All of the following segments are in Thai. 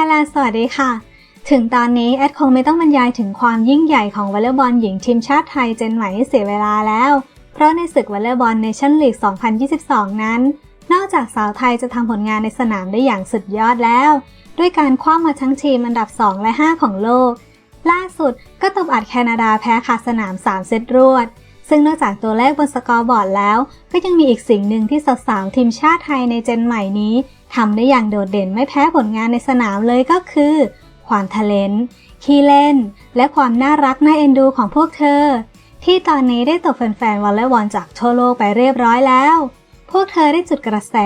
Thailand สวัสดีค่ะ ถึงตอนนี้แอดคงไม่ต้องบรรยายถึงความยิ่งใหญ่ของวอลเลย์บอลหญิงทีมชาติไทยเจนใหม่เสียเวลาแล้ว เพราะในศึกวอลเลย์บอลเนชั่นลีก 2022 นั้น นอกจากสาวไทยจะทำผลงานในสนามได้อย่างสุดยอดแล้ว ด้วยการคว้ามาทั้งทีมอันดับ 2 และ 5 ของโลก ล่าสุดก็ตบอัดแคนาดาแพ้คาสนาม 3 เซตรวด ซึ่งนอกจากตัวเลขบนสกอร์บอร์ดแล้ว ก็ยังมีอีกสิ่งหนึ่งที่สาวๆทีมชาติไทยในเจนใหม่นี้ทำได้อย่างโดดเด่นไม่แพ้ผลงานในสนามเลยก็คือ ความทะเลนขี้เล่น และความน่ารักน่าเอ็นดูของพวกเธอ ที่ตอนนี้ได้ตกแฟนๆวอลเลย์บอลจากทั่วโลกไปเรียบร้อยแล้ว พวกเธอได้จุดกระแส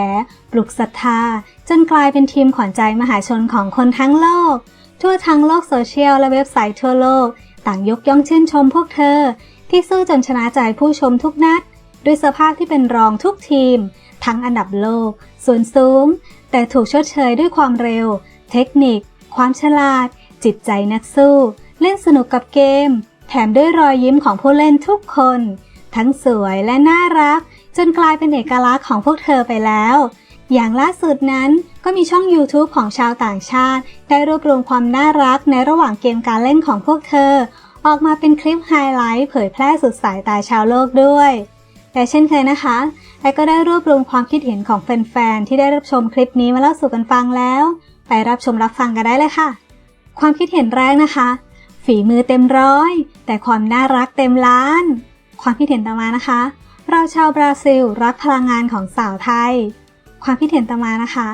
ปลุกศรัทธา จนกลายเป็นทีมขวัญใจมหาชนของคนทั้งโลก ทั่วทั้งโลกโซเชียลและเว็บไซต์ทั่วโลก ต่างยกย่องชื่นชมพวกเธอ ที่สู้จนชนะใจผู้ชมทุกนัด ด้วยสภาพที่เป็นรองทุกทีม ทั้งอันดับโลก ส่วนสูง แต่ถูกชดเชยด้วยความเร็ว เทคนิค ความฉลาด จิตใจนักสู้ เล่นสนุกกับเกม แถมด้วยรอยยิ้มของผู้เล่นทุกคน ทั้งสวยและน่ารัก จนกลายเป็นเอกลักษณ์ของพวกเธอไปแล้ว อย่างล่าสุดนั้นก็มีช่อง YouTube ของชาวต่างชาติ ได้รวบรวมความน่ารักในระหว่างเกมการเล่นของพวกเธอ ออกมาเป็นคลิปไฮไลท์เผยแพร่สุดสายตาชาวโลกด้วยแต่เช่นเคยนะคะแอก็ได้รวบรวมความคิดเห็นของแฟนๆที่ได้รับชมคลิปนี้มาเล่าสู่กันฟังแล้ว ไปรับชมรับฟังกันได้เลยค่ะ ความคิดเห็นแรกนะคะ ฝีมือเต็มร้อย แต่ความน่ารักเต็มล้าน ความคิดเห็นต่อมานะคะ เราชาวบราซิลรักพลังงานของสาวไทย ความคิดเห็นต่อมานะคะ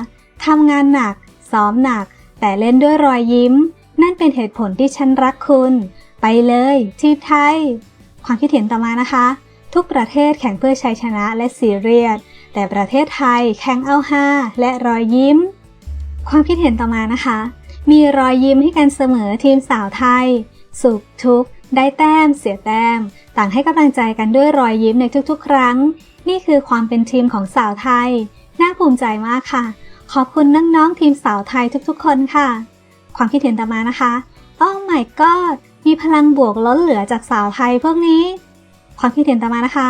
ทำงานหนัก ซ้อมหนัก แต่เล่นด้วยรอยยิ้ม นั่นเป็นเหตุผลที่ฉันรักคุณ ไปเลยทีมไทย ความคิดเห็นต่อมานะคะ ทุกประเทศแข่งเพื่อชัยชนะและซีเรียสแต่ประเทศไทยแข่งเอาห้าและรอยยิ้ม ความคิดเห็นต่อมานะคะ มีรอยยิ้มให้กันเสมอทีมสาวไทย สุขทุกข์ได้แต้ม เสียแต้ม ต่างให้กำลังใจกันด้วยรอยยิ้มในทุกๆ ครั้ง นี่คือความเป็นทีมของสาวไทย น่าภูมิใจมากค่ะ ขอบคุณน้องๆทีมสาวไทยทุกๆ คนค่ะ ความคิดเห็นต่อมานะคะโอ้ my god มีพลังบวกล้นเหลือจากสาวไทยพวกนี้ ความคิดเห็นต่อมานะคะ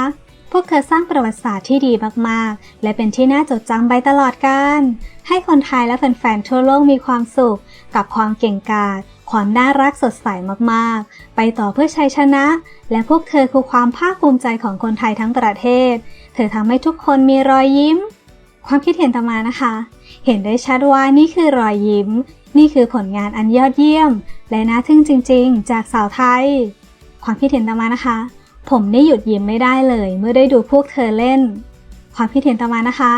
พวกเธอสร้างประวัติศาสตร์ที่ดีมากๆ และเป็นที่น่าจดจำไปตลอดกาลให้คนไทยและแฟนๆทั่วโลกมีความสุข กับความเก่งกาจความน่ารักสดใสมากๆ ไปต่อเพื่อชัยชนะ และพวกเธอคือความภาคภูมิใจของคนไทยทั้งประเทศ เธอทำให้ทุกคนมีรอยยิ้ม ความคิดเห็นต่อมานะคะ เห็นได้ชัดว่านี่คือรอยยิ้ม นี่คือผลงานอันยอดเยี่ยม และน่าทึ่งจริง ๆ จากสาวไทย ความคิดเห็นต่อมานะคะ ผมได้หยุดยิ้มไม่ได้เลย เมื่อได้ดูพวกเธอเล่น ความคิดเห็นต่อมานะคะ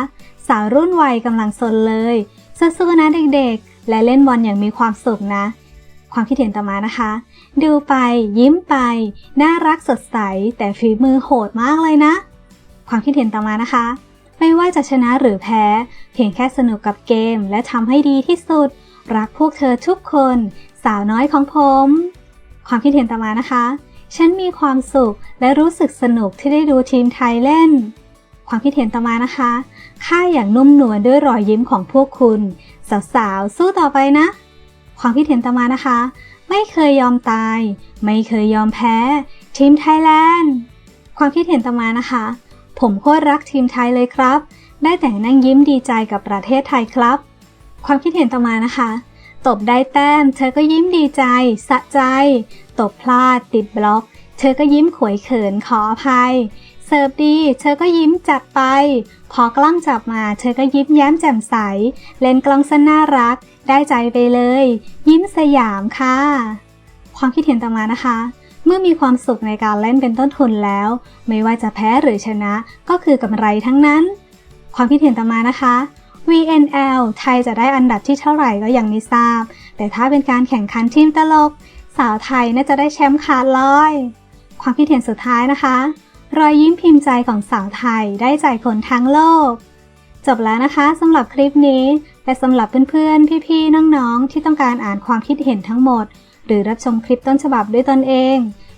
สาวรุ่นวัยกำลังสนเลยสู้ๆนะเด็กๆ และเล่นบอลอย่างมีความสุขนะ ความคิดเห็นต่อมานะคะ ดูไป ยิ้มไป น่ารักสดใส แต่ฝีมือโหดมากเลยนะ ความคิดเห็นต่อมานะคะ ไม่ว่าจะชนะหรือแพ้ เพียงแค่สนุกกับเกมและทำให้ดีที่สุด รักพวกเธอทุกคน สาวน้อยของผม ความคิดเห็นต่อมานะคะ ฉันมีความสุขและรู้สึกสนุกที่ได้ดูทีมไทยเล่น ความคิดเห็นต่อมานะคะค่าอย่างนุ่มนวลด้วยรอยยิ้มของพวกคุณ สาวๆสู้ต่อไปนะ ความคิดเห็นต่อมานะคะ ไม่เคยยอมตาย ไม่เคยยอมแพ้ ทีมไทยแลนด์ความคิดเห็นต่อมานะคะ ผมโคตรรักทีมไทยเลยครับ ได้แต่นั่งยิ้มดีใจกับประเทศไทยครับ ความคิดเห็นต่อมานะคะ ตบได้แต้ม เธอก็ยิ้มดีใจ สะใจ ตบพลาด ติดบล็อก เธอก็ยิ้มขวยเขินขออภัย เสิร์ฟดี เธอก็ยิ้มจัดไป พอกล้องจับมา เธอก็ยิ้มแย้มแจ่มใส เล่นกล้องซะน่ารัก ได้ใจไปเลย ยิ้มสยามค่ะ ความคิดเห็นต่อมานะคะ มื่อมีความสุขในการเล่นเป็นต้นทุนแล้ว ไม่ว่าจะแพ้หรือชนะก็คือกำไรทั้งนั้น ความคิดเห็นต่อมานะคะ VNL ไทยจะได้อันดับที่เท่าไหร่ก็ยังไม่ทราบ แต่ถ้าเป็นการแข่งขันทีมตลก สาวไทยน่าจะได้แชมป์ขาดลอย ความคิดเห็นสุดท้ายนะคะ รอยยิ้มพิมพ์ใจของสาวไทยได้ใจคนทั้งโลก จบแล้วนะคะสำหรับคลิปนี้ และสำหรับเพื่อนๆ พี่ๆ น้องๆ ที่ต้องการอ่านความคิดเห็นทั้งหมด หรือรับชมคลิปต้นฉบับด้วยตนเอง